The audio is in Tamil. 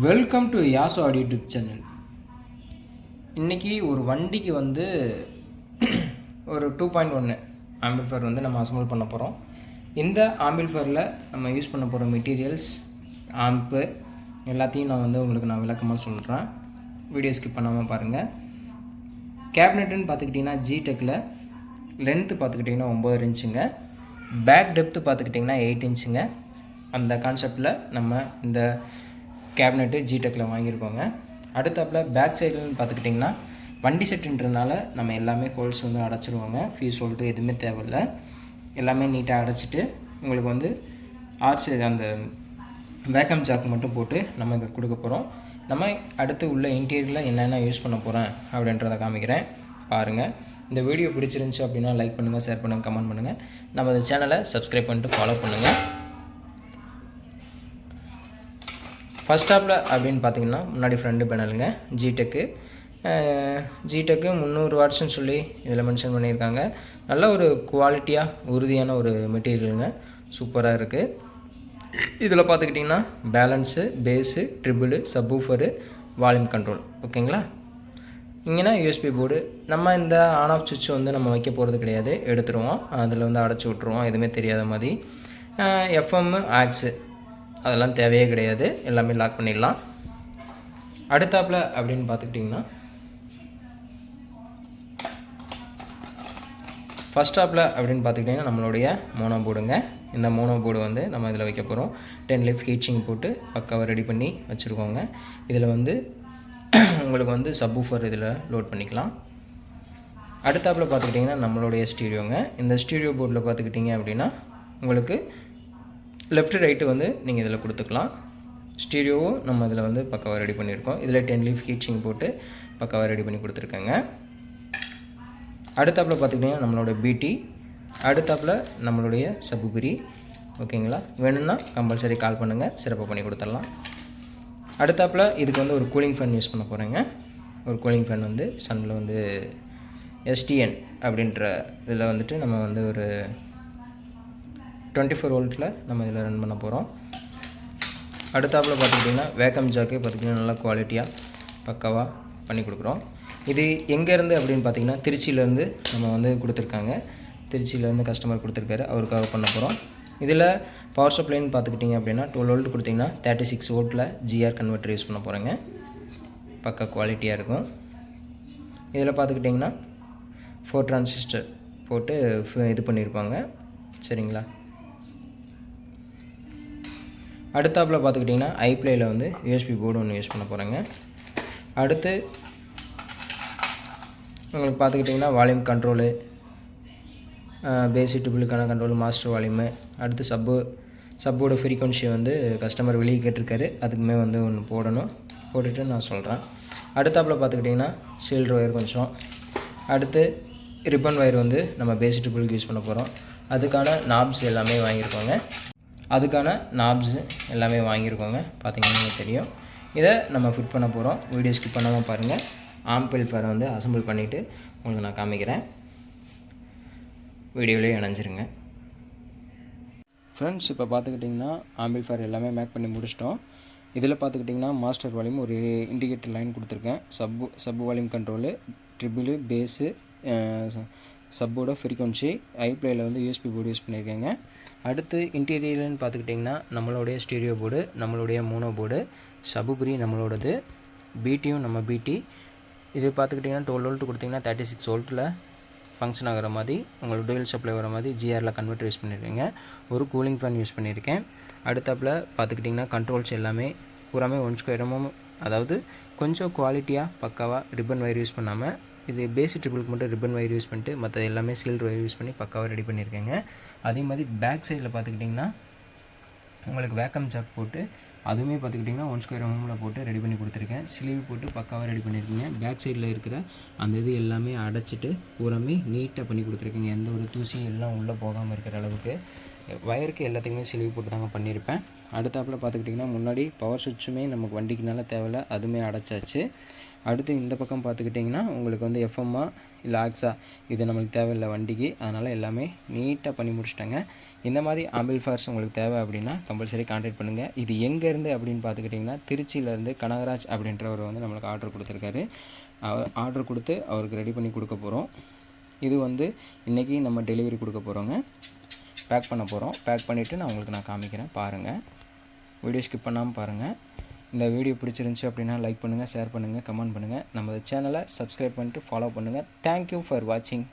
Welcome to Yaso audio YouTube channel இன்றைக்கி ஒரு வண்டிக்கு வந்து ஒரு டூ பாயிண்ட் ஒன்று ஆம்பிள்ஃபேர் வந்து நம்ம அசம்பிள் பண்ண போகிறோம் இந்த ஆம்பிள்ஃபேரில் நம்ம யூஸ் பண்ண போகிற மெட்டீரியல்ஸ் ஆம்பு எல்லாத்தையும் நான் வந்து உங்களுக்கு நான் விளக்கமாக சொல்கிறேன் வீடியோ ஸ்கிப் பண்ணாமல் பாருங்கள் கேபினெட்டுன்னு பார்த்துக்கிட்டிங்கன்னா ஜிடெக்கில் லென்த்து பார்த்துக்கிட்டிங்கன்னா ஒம்பது இன்ச்சுங்க பேக் டெப்த்து பார்த்துக்கிட்டிங்கன்னா எயிட் இன்ச்சுங்க அந்த கான்செப்டில் நம்ம இந்த கேபினெட்டு ஜிடெக்கில் வாங்கியிருக்கோங்க. அடுத்தாப்பில் பேக் சைடுன்னு பார்த்துக்கிட்டிங்கன்னா வண்டி செட்டுன்றதுனால நம்ம எல்லாமே ஹோல்ஸ் வந்து அடைச்சிருவோங்க. ஃபீஸ் ஹோல்டர் எதுவுமே தேவையில்ல. எல்லாமே நீட்டாக அடைச்சிட்டு உங்களுக்கு வந்து ஆர்ச் அந்த வேக்கம் ஜாக் மட்டும் போட்டு நம்ம இங்கே கொடுக்க போகிறோம் நம்ம அடுத்து உள்ள இன்டீரியரில் என்னென்ன யூஸ் பண்ண போகிறேன் அப்படின்றத காமிக்கிறேன். பாருங்கள் இந்த வீடியோ பிடிச்சிருந்துச்சி அப்படின்னா லைக் பண்ணுங்கள் ஷேர் பண்ணுங்கள் கமெண்ட் பண்ணுங்கள் நம்ம இந்த சேனலை சப்ஸ்கிரைப் பண்ணிட்டு ஃபாலோ பண்ணுங்கள் ஃபஸ்ட் ஸ்டாப்பில் அப்படின்னு பார்த்தீங்கன்னா முன்னாடி ஃப்ரண்ட் பேனலுங்க ஜிடெக்கு ஜிடெக்கு முந்நூறு வாட்ஸ்னு சொல்லி இதில் மென்ஷன் பண்ணியிருக்காங்க. நல்ல ஒரு குவாலிட்டியாக உறுதியான ஒரு மெட்டீரியலுங்க சூப்பராக இருக்குது இதில் பார்த்துக்கிட்டிங்கன்னா balance bass treble subwoofer volume control ஓகேங்களா? இங்கேனா யூஎஸ்பி போர்டு நம்ம இந்த ஆன் ஆஃப் சுவிட்ச் வந்து நம்ம வைக்க போகிறது கிடையாது. எடுத்துருவோம். அதில் வந்து அடைச்சி விட்ருவோம் எதுவுமே தெரியாத மாதிரி. எஃப்எம்மு ஆக்ஸு அதெல்லாம் தேவையே கிடையாது. எல்லாமே லாக் பண்ணிடலாம். அடுத்தாப்பில் அப்படின்னு பார்த்துக்கிட்டிங்கன்னா ஃபஸ்ட் ஸ்டாப்பில் அப்படின்னு பார்த்துக்கிட்டிங்கன்னா நம்மளுடைய மோனோ போர்டுங்க இந்த மோனோ போர்டு வந்து நம்ம இதில் வைக்க போகிறோம் டென் லிஃப்ட் ஹீச்சிங் போட்டு பக்காவாக ரெடி பண்ணி வச்சுருக்கோங்க. இதில் வந்து உங்களுக்கு வந்து சப்வூஃபர் இதில் லோட் பண்ணிக்கலாம். அடுத்தாப்பில் பார்த்துக்கிட்டிங்கன்னா நம்மளுடைய ஸ்டீரியோங்க இந்த ஸ்டீரியோ போர்டில் பார்த்துக்கிட்டிங்க அப்படின்னா உங்களுக்கு லெஃப்ட் ரைட்டு வந்து நீங்கள் இதில் கொடுத்துக்கலாம். ஸ்டீரியோவும் நம்ம இதில் வந்து பக்காவாக ரெடி பண்ணியிருக்கோம். இதில் டென் லீஃப் ஹீச்சிங் போட்டு பக்காவாக ரெடி பண்ணி கொடுத்துருக்கேங்க. அடுத்தாப்பில் பார்த்துக்கிட்டிங்கன்னா நம்மளோட பிடி அடுத்தாப்பில் நம்மளுடைய சபுபிரி. ஓகேங்களா? வேணும்னா கம்பல்சரி கால் பண்ணுங்கள் சிறப்பாக பண்ணி கொடுத்துடலாம். அடுத்தாப்பில் இதுக்கு வந்து ஒரு கூலிங் ஃபேன் யூஸ் பண்ண போகிறேங்க ஒரு கூலிங் ஃபேன் வந்து சன்னில் வந்து எஸ்டிஎன் அப்படின்ற இதில் வந்துட்டு நம்ம வந்து ஒரு டுவெண்ட்டி ஃபோர் வோல்ட்டில் நம்ம இதில் ரன் பண்ண போகிறோம். அடுத்தாப்பில் பார்த்துக்கிட்டிங்கன்னா வேக்கம் ஜாக்கு பார்த்திங்கன்னா நல்லா குவாலிட்டியாக பக்காவாக பண்ணி கொடுக்குறோம். இது எங்கேருந்து அப்படின்னு பார்த்தீங்கன்னா திருச்சியிலேருந்து நம்ம வந்து கொடுத்துருக்காங்க. திருச்சியிலேருந்து கஸ்டமர் கொடுத்துருக்காரு அவருக்காக பண்ண போகிறோம். இதில் பவர் சப்ளைன்னு பார்த்துக்கிட்டிங்க அப்படின்னா டுவெல் வோல்ட் கொடுத்திங்கன்னா தேர்ட்டி சிக்ஸ் வோல்ட்டில் ஜிஆர் கன்வெர்ட்டர் யூஸ் பண்ண போகிறேங்க. பக்கா குவாலிட்டியாக இருக்கும். இதில் பார்த்துக்கிட்டிங்கன்னா ஃபோர் டிரான்சிஸ்டர் போட்டு இது பண்ணியிருப்பாங்க. சரிங்களா? அடுத்தாப்பில் பார்த்துக்கிட்டிங்கன்னா ஐப்ளேயில் வந்து யூஎஸ்பி போர்டு ஒன்று யூஸ் பண்ண போகிறேங்க அடுத்து உங்களுக்கு பார்த்துக்கிட்டிங்கன்னா வால்யூம் கண்ட்ரோலு பேசிக் டிபிளுக்கான கண்ட்ரோல் மாஸ்டர் வால்யூமு அடுத்து சப்பு சப்போட ஃப்ரீக்வன்சி வந்து கஸ்டமர் வெளியே கேட்டிருக்காரு. அதுக்குமே வந்து ஒன்று போடணும். போட்டுட்டு நான் சொல்கிறேன் அடுத்தாப்பில் பார்த்துக்கிட்டிங்கன்னா சில்ட்ரு ஒயர் கொஞ்சம். அடுத்து ரிப்பன் ஒயர் வந்து நம்ம பேசிக் டிபிளுக்கு யூஸ் பண்ண போகிறோம் அதுக்கான நாப்ஸ் எல்லாமே வாங்கியிருக்கோங்க. அதுக்கான நாப்ஸு எல்லாமே வாங்கியிருக்கோங்க. பார்த்தீங்கன்னா தெரியும். இதை நம்ம ஃபிட் பண்ண போகிறோம் வீடியோ ஸ்கிப் பண்ணாமல் பாருங்கள் ஆம்பிள் ஃபேரை வந்து அசம்பிள் பண்ணிவிட்டு உங்களுக்கு நான் காமிக்கிறேன். வீடியோலேயே இணைஞ்சிருங்க. ஃப்ரெண்ட்ஸ் இப்போ பார்த்துக்கிட்டிங்கன்னா ஆம்பிள் ஃபேர் எல்லாமே மேக் பண்ணி முடிச்சிட்டோம். இதில் பார்த்துக்கிட்டிங்கன்னா மாஸ்டர் வால்யூம் ஒரு இண்டிகேட்டர் லைன் கொடுத்துருக்கேன். Sub sub volume control treble bass சப்போட frequency ஐப்ளேயில் வந்து யூஎஸ்பி போர்டு யூஸ் பண்ணியிருக்கேங்க. அடுத்து இன்டீரியர்னு பார்த்துக்கிட்டிங்கன்னா நம்மளுடைய ஸ்டீரியோ போர்டு நம்மளுடைய மோனோ போர்டு சபுபுரி நம்மளோடது பிடியும் நம்ம பிடி இது பார்த்துக்கிட்டிங்கன்னா டுவெல் வோல்ட் கொடுத்திங்கன்னா தேர்ட்டி சிக்ஸ் வோல்ட்டில் ஃபங்க்ஷன் ஆகிற மாதிரி உங்களுக்கு டூயல் சப்ளை வர மாதிரி ஜிஆரில் கன்வெர்ட்டர் யூஸ் பண்ணியிருக்கேங்க. ஒரு கூலிங் ஃபேன் யூஸ் பண்ணியிருக்கேன். அடுத்தாப்பில் பார்த்துக்கிட்டிங்கன்னா கண்ட்ரோல்ஸ் எல்லாமே பூராமே ஒன் ஸ்கொயரமும் அதாவது கொஞ்சம் குவாலிட்டியாக பக்காவாக ரிப்பன் ஒயர் யூஸ் பண்ணாமல் இது பேசிக் ட்ரிபிளுக்கு மட்டும் ரிப்பன் வயர் யூஸ் பண்ணிட்டு மற்ற எல்லாமே சீல்டு ஒயர் யூஸ் பண்ணி பக்காவாக ரெடி பண்ணியிருக்கேங்க அதே மாதிரி பேக் சைடில் பார்த்துக்கிட்டிங்கன்னா உங்களுக்கு வேக்கம் ஜாக் போட்டு அதுவுமே பார்த்துக்கிட்டிங்கன்னா ஒன் ஸ்கொயர் எம்எம்மில் போட்டு ரெடி பண்ணி கொடுத்துருக்கேன். ஸ்லீவ் போட்டு பக்காவாக ரெடி பண்ணியிருக்கீங்க பேக் சைடில் இருக்கிற அந்த இது எல்லாமே அடைச்சிட்டு பூராமே நீட்டாக பண்ணி கொடுத்துருக்கீங்க. எந்த ஒரு தூசியும் எல்லாம் உள்ளே போகாமல் இருக்கிற அளவுக்கு. வயருக்கு எல்லாத்துக்குமே ஸ்லீவ் போட்டு தாங்க பண்ணியிருப்பேன் அடுத்தாப்பில் பார்த்துக்கிட்டிங்கன்னா முன்னாடி பவர் சுவிட்சுமே நமக்கு வண்டிக்குனால தேவையில்ல. அதுவுமே அடைச்சாச்சு. அடுத்து இந்த பக்கம் பார்த்துக்கிட்டிங்கன்னா உங்களுக்கு வந்து எஃப்எம்மா இல்லை ஆக்ஸா இது நம்மளுக்கு தேவையில்லை வண்டிக்கு. அதனால் எல்லாமே நீட்டாக பண்ணி முடிச்சிட்டாங்க. இந்த மாதிரி ஆம்பிள்ஃபயர்ஸ் உங்களுக்கு தேவை அப்படின்னா கம்பல்சரி கான்டாக்ட் பண்ணுங்கள் இது எங்கேருந்து அப்படின்னு பார்த்துக்கிட்டிங்கன்னா திருச்சியிலேருந்து கனகராஜ் அப்படின்றவர் வந்து நம்மளுக்கு ஆர்டர் கொடுத்துருக்காரு. அவர் ஆர்டர் கொடுத்து அவருக்கு ரெடி பண்ணி கொடுக்க போகிறோம் இது வந்து இன்றைக்கி நம்ம டெலிவரி கொடுக்க போகிறோங்க பேக் பண்ண போகிறோம் பேக் பண்ணிவிட்டு நான் உங்களுக்கு நான் காமிக்கிறேன். பாருங்கள் வீடியோ ஸ்கிப் பண்ணாமல் பாருங்கள் இந்த வீடியோ பிடிச்சிருந்துச்சி அப்படின்னா லைக் பண்ணுங்கள் ஷேர் பண்ணுங்கள் கமெண்ட் பண்ணுங்கள் நம்ம சேனலை சப்ஸ்கிரைப் பண்ணிட்டு ஃபாலோ பண்ணுங்கள் தேங்க்யூ ஃபார் வாட்சிங்